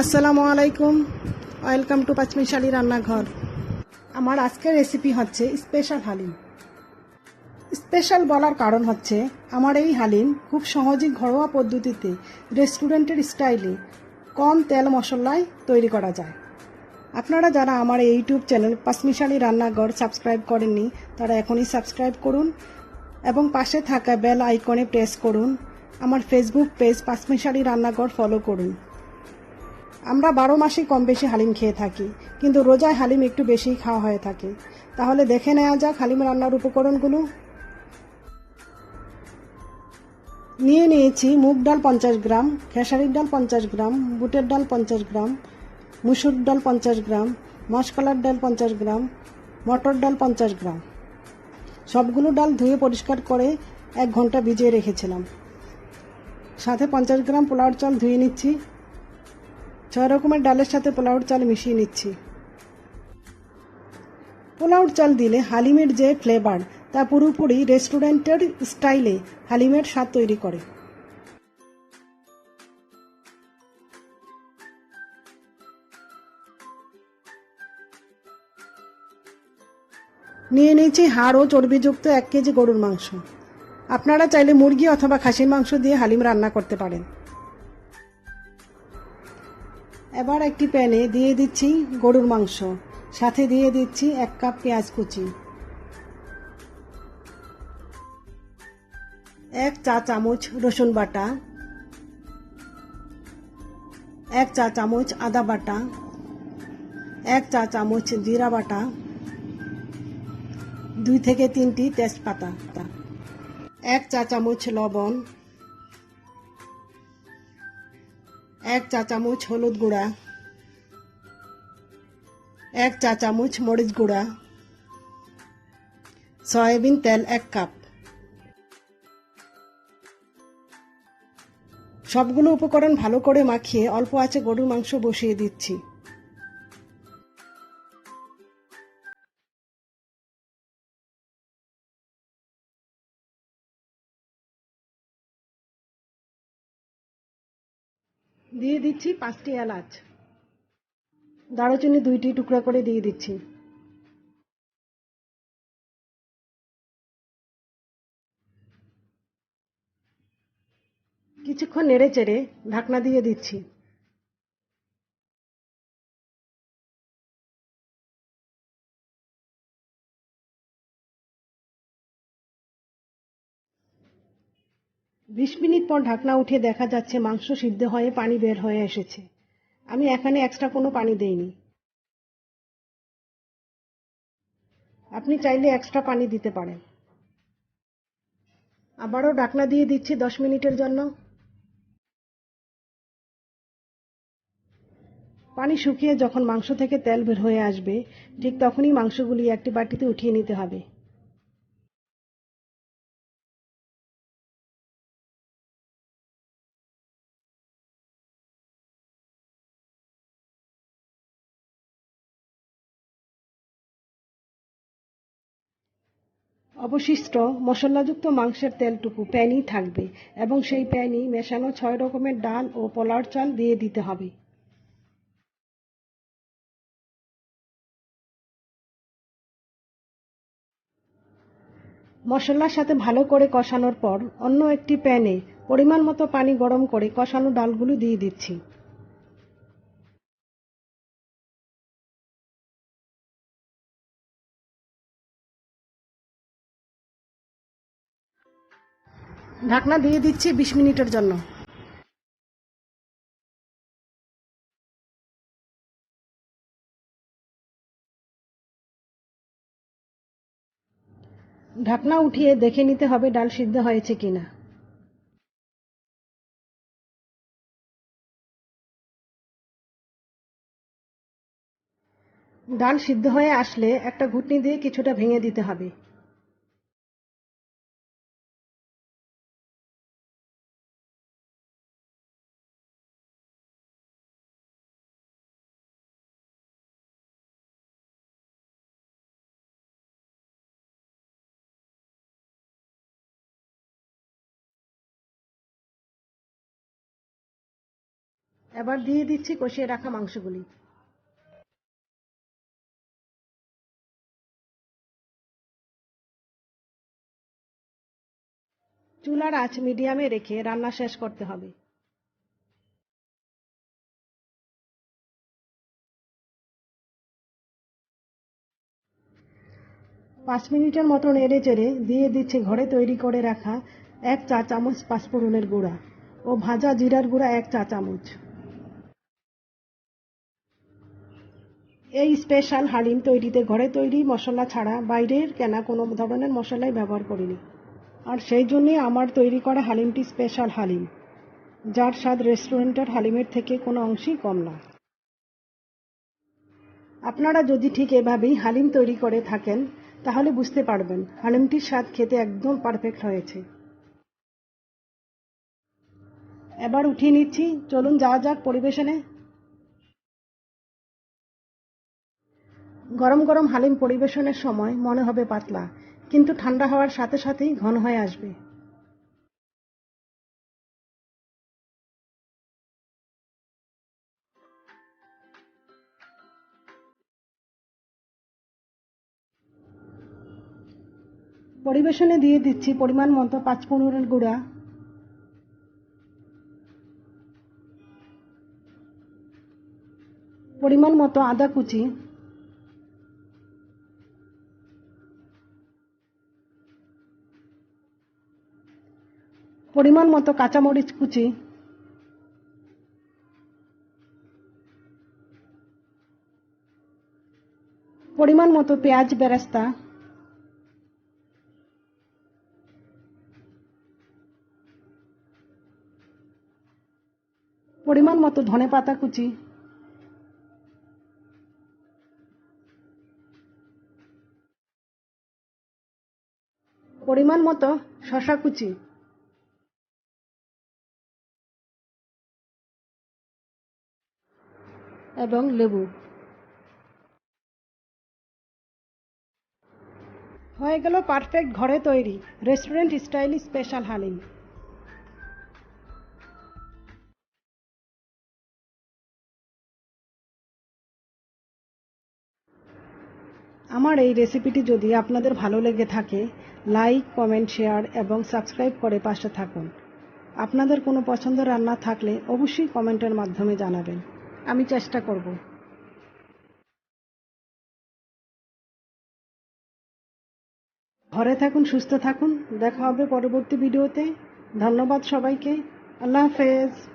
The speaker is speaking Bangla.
আসসালামু আলাইকুম। ওয়েলকাম টু পাঁচমিশালি রান্নাঘর আমার আজকের রেসিপি হচ্ছে স্পেশাল হালিম। স্পেশাল বলার কারণ হচ্ছে, আমার এই হালিম খুব সহজেই ঘরোয়া পদ্ধতিতে রেস্টুরেন্টের স্টাইলে কম তেল মশলায় তৈরি করা যায়। আপনারা যারা আমার এই ইউটিউব চ্যানেল পাঁচমিশালি রান্নাঘর সাবস্ক্রাইব করেননি, তারা এখনই সাবস্ক্রাইব করুন এবং পাশে থাকা বেল আইকনে প্রেস করুন। আমার ফেসবুক পেজ পাঁচমিশালি রান্নাঘর ফলো করুন। আমরা বারো মাসেই কম বেশি হালিম খেয়ে থাকি, কিন্তু রোজায় হালিম একটু বেশিই খাওয়া হয়ে থাকে। তাহলে দেখে নেওয়া যাক হালিম রান্নার উপকরণগুলো। নিয়ে নিয়েছি মুগ ডাল পঞ্চাশ গ্রাম, খেসারির ডাল পঞ্চাশ গ্রাম, বুটের ডাল পঞ্চাশ গ্রাম, মুসুর ডাল পঞ্চাশ গ্রাম, মাসকলার ডাল পঞ্চাশ গ্রাম, মটর ডাল পঞ্চাশ গ্রাম। সবগুলো ডাল ধুয়ে পরিষ্কার করে এক ঘণ্টা ভিজিয়ে রেখেছিলাম। সাথে পঞ্চাশ গ্রাম পোলাওর চাল ধুয়ে নিচ্ছি। ছয় রকমের ডালের সাথে পোলাওর চাল মিশিয়ে নিচ্ছি। পোলাওর চাল দিলে হালিমের যে ফ্লেভার তা পুরোপুরি রেস্টুরেন্টের স্টাইলে হালিমের স্বাদ তৈরি করে। নিয়ে নিয়েছি হাড় ও চর্বিযুক্ত এক কেজি গরুর মাংস। আপনারা চাইলে মুরগি অথবা খাসির মাংস দিয়ে হালিম রান্না করতে পারেন। এবার একটি প্যানে দিয়ে দিচ্ছি গরুর মাংস। সাথে দিয়ে দিচ্ছি এক কাপ পেঁয়াজ কুচি। এক চা চামচ রসুন বাটা। এক চা চামচ আদা বাটা। এক চা চামচ জিরা বাটা। দুই থেকে তিনটি তেজপাতা। এক চা চামচ লবণ। এক চা চামচ হলুদ গুঁড়া, এক চা চামচ মরিচ গুঁড়া, সয়াবিন তেল এক কাপ। সবগুলো উপকরণ ভালো করে মাখিয়ে অল্প আছে গরুর মাংস বসিয়ে দিচ্ছি। দিয়ে দিচ্ছি পাঁচটি এলাচ। দারুচিনি দুইটি টুকরা করে দিয়ে দিচ্ছি। কিছুক্ষণ নেড়ে চেড়ে ঢাকনা দিয়ে দিচ্ছি। বিশ মিনিট পর ঢাকনা উঠে দেখা যাচ্ছে মাংস সিদ্ধ হয়ে পানি বের হয়ে এসেছে। আমি এখানে এক্সট্রা কোনো পানি দেইনি। আপনি চাইলে এক্সট্রা পানি দিতে পারেন। আবারও ঢাকনা দিয়ে দিচ্ছি দশ মিনিটের জন্য। পানি শুকিয়ে যখন মাংস থেকে তেল বের হয়ে আসবে, ঠিক তখনই মাংসগুলি একটি বাটিতে উঠিয়ে নিতে হবে। অবশিষ্ট মশলাযুক্ত মাংসের তেলটুকু প্যানই থাকবে এবং সেই প্যানই মেশানো ছয় রকমের ডাল ও পোলার চাল দিয়ে দিতে হবে। মশলার সাথে ভালো করে কষানোর পর অন্য একটি প্যানে পরিমাণ মতো পানি গরম করে কষানো ডালগুলো দিয়ে দিচ্ছি। ঢাকনা দিয়ে দিচ্ছি বিশ মিনিটের জন্য। ঢাকনা উঠিয়ে দেখে নিতে হবে ডাল সিদ্ধ হয়েছে কিনা। ডাল সিদ্ধ হয়ে আসলে একটা ঘুটনি দিয়ে কিছুটা ভেঙে দিতে হবে। এবার দিয়ে দিচ্ছি কষিয়ে রাখা মাংসগুলি। চুলার আঁচ মিডিয়ামে রেখে রান্না শেষ করতে হবে। পাঁচ মিনিটের মতো নেড়ে চেড়ে দিয়ে দিচ্ছে ঘরে তৈরি করে রাখা এক চা চামচ পাঁচফোড়নের গুঁড়া ও ভাজা জিরার গুঁড়া এক চা চামচ এই স্পেশাল হালিম তৈরিতে ঘরে তৈরি মশলা ছাড়া বাইরের কেনা কোনো ধরনের মশলাই ব্যবহার করিনি। আর সেই জন্যই আমার তৈরি করা হালিমটি স্পেশাল হালিম, যার স্বাদ রেস্টুরেন্টের হালিমের থেকে কোনো অংশেই কম না। আপনারা যদি ঠিক এভাবেই হালিম তৈরি করে থাকেন, তাহলে বুঝতে পারবেন হালিমটির স্বাদ খেতে একদম পারফেক্ট হয়েছে। এবার উঠিয়ে নিচ্ছি। চলুন যাওয়া যাক পরিবেশনে। গরম গরম হালিম পরিবেশনের সময় মনে হবে পাতলা, কিন্তু ঠান্ডা হওয়ার সাথে সাথেই ঘন হয়ে আসবে। পরিবেশনে দিয়ে দিচ্ছি পরিমাণ মতো পাঁচ পনেরোর গুঁড়া। পরিমাণ মতো আদা কুচি। পরিমাণ মতো কাঁচামরিচ কুচি। পরিমাণ মতো পেঁয়াজ বেরেস্তা। পরিমাণ মতো ধনে পাতা কুচি। পরিমাণ মতো শশা কুচি। এবং লেবু। হয়ে গেল পারফেক্ট ঘরে তৈরি রেস্টুরেন্ট স্টাইল স্পেশাল হালিম। আমার এই রেসিপিটি যদি আপনাদের ভালো লেগে থাকে, লাইক, কমেন্ট, শেয়ার এবং সাবস্ক্রাইব করে পাশে থাকুন। আপনাদের কোনো পছন্দের রান্না থাকলে অবশ্যই কমেন্টের মাধ্যমে জানাবেন। আমি চেষ্টা করব। ঘরে থাকুন, সুস্থ থাকুন। দেখা হবে পরবর্তী ভিডিওতে। ধন্যবাদ সবাইকে। আল্লাহ হাফেজ।